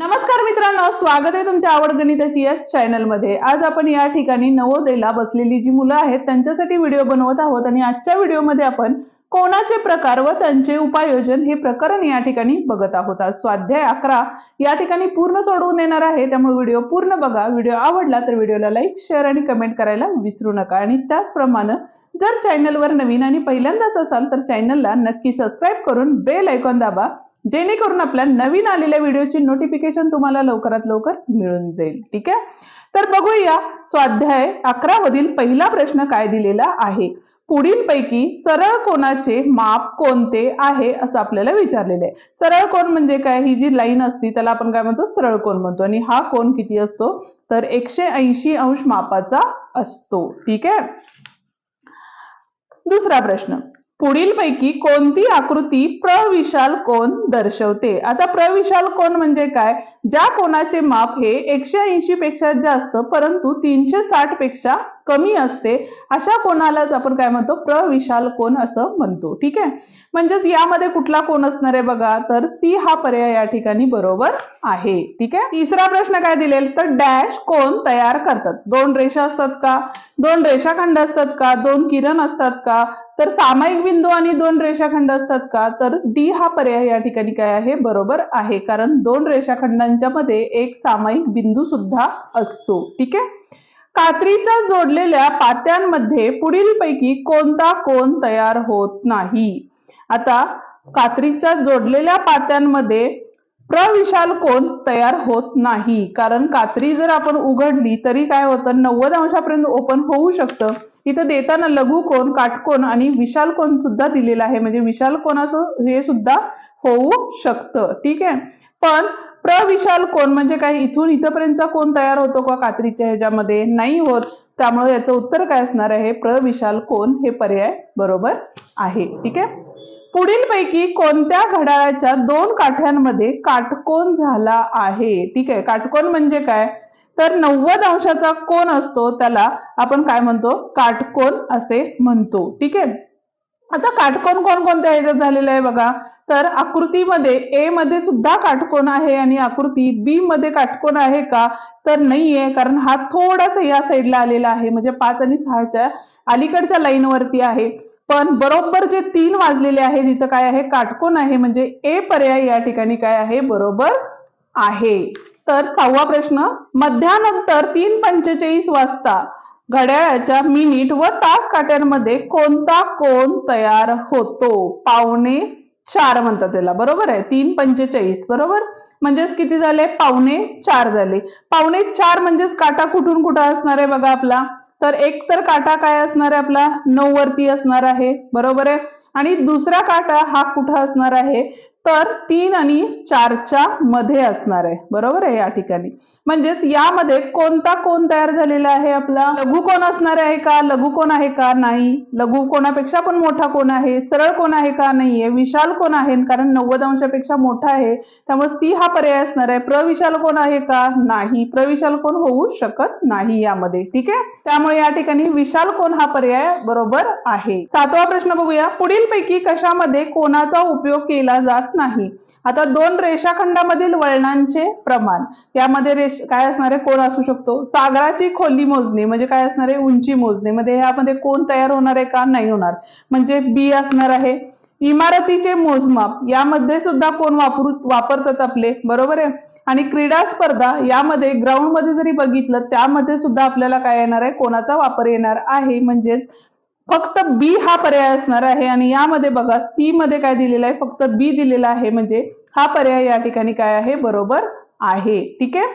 नमस्कार मित्रांनो स्वागत आहे तुमच्या आवड गणिताची या चॅनलमध्ये आज आपण या ठिकाणी नवोदयला बसलेली जी मुलं आहेत त्यांच्यासाठी व्हिडिओ बनवत आहोत आणि आजच्या व्हिडिओमध्ये आपण कोणाचे प्रकार व त्यांचे उपायोजन हे प्रकरण या ठिकाणी बघत आहोत. आज स्वाध्याय अकरा या ठिकाणी पूर्ण सोडवून येणार आहे त्यामुळे व्हिडिओ पूर्ण बघा. व्हिडिओ आवडला तर व्हिडिओला लाईक शेअर आणि कमेंट करायला विसरू नका. आणि त्याचप्रमाणे जर चॅनलवर नवीन आणि पहिल्यांदाच असाल तर चॅनलला नक्की सबस्क्राईब करून बेल ऐकॉन दाबा. जेणेकरून आपल्या नवीन आलेल्या व्हिडिओची नोटिफिकेशन तुम्हाला लवकरात लवकर मिळून जाईल. ठीक आहे? तर बघूया स्वाध्याय अकरा मधील पहिला प्रश्न काय दिलेला आहे. पुढील पैकी सरळ कोणाचे माप कोणते आहे असं आपल्याला विचारलेलं आहे. सरळ कोण म्हणजे काय? ही जी लाईन असती त्याला आपण काय म्हणतो? सरळ कोण म्हणतो. आणि हा कोण किती असतो? तर एकशे ऐंशी अंश मापाचा असतो. ठीक आहे? दुसरा प्रश्न. पुढीलपैकी कोणती आकृती प्रविशाल कोण दर्शवते? आता प्रविशाल कोण म्हणजे काय? ज्या कोणाचे माप हे एकशे ऐंशी पेक्षा जास्त परंतु तीनशे साठपेक्षा कमी असते अशा कोणालाच आपण काय म्हणतो प्रविशाल कोण असं म्हणतो. ठीक आहे? म्हणजेच यामध्ये कुठला कोण असणार आहे बघा? तर सी हा पर्याय या ठिकाणी बरोबर आहे. ठीक आहे? तिसरा प्रश्न काय दिलेल? तर डॅश कोण तयार करतात? दोन रेषा असतात का? दोन रेषाखंड असतात का? दोन किरण असतात का? तर सामायिक बिंदू आणि दोन रेषाखंड असतात का? तर डी हा पर्याय या ठिकाणी काय आहे? बरोबर आहे. कारण दोन रेषाखंडांच्या मध्ये एक सामायिक बिंदू सुद्धा असतो. ठीक आहे? कात्रीच्या जोडलेल्या पात्यांमध्ये पुढीलपैकी कोणता कोण तयार होत नाही? आता कात्रीच्या जोडलेल्या पात्यांमध्ये प्रविशाल कोण तयार होत नाही? कारण कात्री जर आपण उघडली तरी काय होतं? नव्वद अंशापर्यंत ओपन होऊ शकतं. इथं देताना लघु कोण काटकोण आणि विशाल कोण सुद्धा दिलेला आहे. म्हणजे विशाल कोणाचं हे सुद्धा होऊ शकतं. ठीक आहे? पण प्रविशाल कोण? म्हणजे काय इथून इथपर्यंतचा कोण तयार होतो का कात्रीच्या ह्याच्यामध्ये? नाही होत. त्यामुळे याचं उत्तर काय असणार आहे? प्रविशाल कोण? हे पर्याय बरोबर आहे. ठीक आहे? पुढील पैकी कोणत्या घड्याळाच्या दोन काठ्यांमध्ये काटकोन झाला आहे? ठीक आहे. काटकोन म्हणजे काय? तर नव्वद अंशाचा कोण असतो त्याला आपण काय म्हणतो? काटकोन असे म्हणतो. ठीक आहे? आता काटकोन कोण कोणत्या ह्याच्यात झालेलं आहे बघा? तर आकृतीमध्ये ए मध्ये सुद्धा काटकोन आहे आणि आकृती बी मध्ये काटकोन आहे का? तर नाहीये कारण हा थोडासा या साईडला आलेला आहे. म्हणजे पाच आणि सहाच्या अलीकडच्या लाईनवरती आहे. पण बरोबर जे तीन वाजलेले आहे तिथं काय आहे? काटकोन आहे. म्हणजे ए पर्याय या ठिकाणी काय आहे? बरोबर आहे. तर सहावा प्रश्न मध्यानंतर तीन पंचेचाळीस वाजता घड्याळाच्या मिनिट व तास काट्यांमध्ये कोणता कोण तयार होतो? पावणे चार म्हणतात त्याला बरोबर आहे? तीन पंचेचाळीस बरोबर? म्हणजेच किती झाले? पावणे चार झाले. पावणे चार म्हणजेच काटा कुठून कुठं असणार आहे बघा आपला? तर एक तर काटा काय असणार आहे आपला? नऊ वरती असणार आहे बरोबर आहे? आणि दुसरा काटा हा कुठं असणार आहे? तर तीन आणि चारच्या मध्ये असणार आहे. बरोबर आहे या ठिकाणी. म्हणजेच यामध्ये कोणता कोण तयार झालेला आहे आपला? लघु कोण असणार आहे का? लघु कोण आहे का? नाही. लघु कोणापेक्षा पण मोठा कोण आहे? सरळ कोण आहे का? नाहीये. विशाल कोण आहे? कारण नव्वद अंशापेक्षा मोठा आहे. त्यामुळे सी हा पर्याय असणार आहे. प्रविशाल कोण आहे का? नाही. प्रविशाल कोण होऊ शकत नाही यामध्ये. ठीक आहे? त्यामुळे या ठिकाणी विशाल कोण हा पर्याय बरोबर आहे. सातवा प्रश्न बघूया. पुढील पैकी कशामध्ये कोणाचा उपयोग केला जात शकत नाही. आता दोन रेषाखंडामधील वळणांचे प्रमाण यामध्ये रेष काय असणारे? कोण असू शकतो? सागराची खोली मोजणे म्हणजे काय असणार? आहे उंची मोजणे. मध्ये यामध्ये कोण तयार होणार आहे का? नाही होणार. म्हणजे बी असणार आहे. इमारतीचे मोजमाप यामध्ये सुद्धा कोण वापरू वापरतात आपले? बरोबर आहे? आणि क्रीडा स्पर्धा यामध्ये ग्राउंडमध्ये जरी बघितलं त्यामध्ये सुद्धा आपल्याला काय येणार आहे? कोणाचा वापर येणार आहे? म्हणजेच फक्त बी हा पर्याय असणार आहे. आणि यामध्ये बघा सी मध्ये काय दिलेलं आहे? फक्त बी दिलेला आहे. म्हणजे हा पर्याय या ठिकाणी काय आहे? बरोबर आहे. ठीक आहे?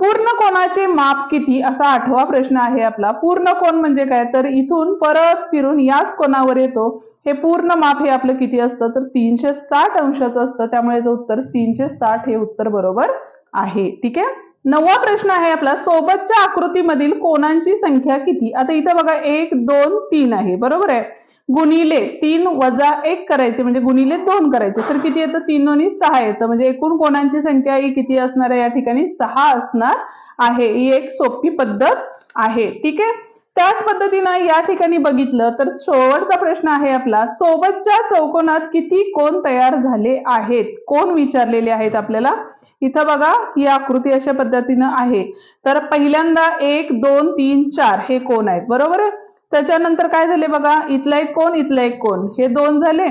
पूर्ण कोणाचे माप किती? असा आठवा प्रश्न आहे आपला. पूर्ण कोण म्हणजे काय? तर इथून परत फिरून याच कोणावर येतो? हे पूर्ण माप हे आपलं किती असतं? तर तीनशे साठ अंशाचं असतं. त्यामुळे याचं उत्तर तीनशे साठ हे उत्तर बरोबर आहे. ठीक आहे? नववा प्रश्न आहे आपला. सोबतच्या आकृतीमधील कोणांची संख्या किती? आता इथं बघा एक दोन तीन आहे. बरोबर आहे? गुणिले तीन वजा एक करायचे म्हणजे गुणिले दोन करायचे. तर किती येतं? तीन दोन्ही सहा येतं. म्हणजे एकूण कोणांची संख्या ही किती असणार आहे? या ठिकाणी सहा असणार आहे. ही एक सोपी पद्धत आहे. ठीक आहे? त्याच पद्धतीनं या ठिकाणी बघितलं तर शेवटचा प्रश्न आहे आपला. सोबतच्या चौकोनात किती कोण तयार झाले आहेत? कोण विचारलेले आहेत आपल्याला? इथं बघा ही आकृती अशा पद्धतीनं आहे. तर पहिल्यांदा एक दोन तीन चार हे कोण आहेत? बरोबर? आहे त्याच्यानंतर काय झाले बघा इथला एक कोण इथला एक कोण. हे दोन झाले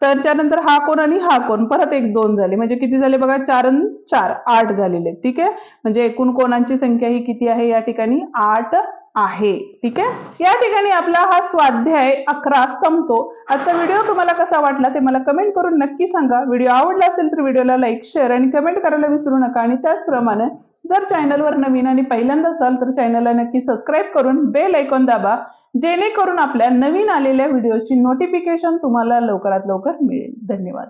त्याच्यानंतर हा कोण आणि हा कोण. परत एक दोन झाले. म्हणजे किती झाले बघा चार चार आठ झालेले आहेत. ठीक आहे? म्हणजे एकूण कोणांची संख्या ही किती आहे या ठिकाणी? आठ आहे. ठीक आहे? या ठिकाणी आपला हा स्वाध्याय अकरा संपतो. आजचा व्हिडिओ तुम्हाला कसा वाटला ते मला कमेंट करून नक्की सांगा. व्हिडिओ आवडला असेल तर व्हिडिओला लाईक शेअर आणि कमेंट करायला विसरू नका. आणि त्याचप्रमाणे जर चॅनलवर नवीन आणि पहिल्यांदा असाल तर चॅनलला नक्की सबस्क्राईब करून बेल ऐकून दाबा. जेणेकरून आपल्या नवीन आलेल्या व्हिडिओची नोटिफिकेशन तुम्हाला लवकरात लवकर मिळेल. धन्यवाद.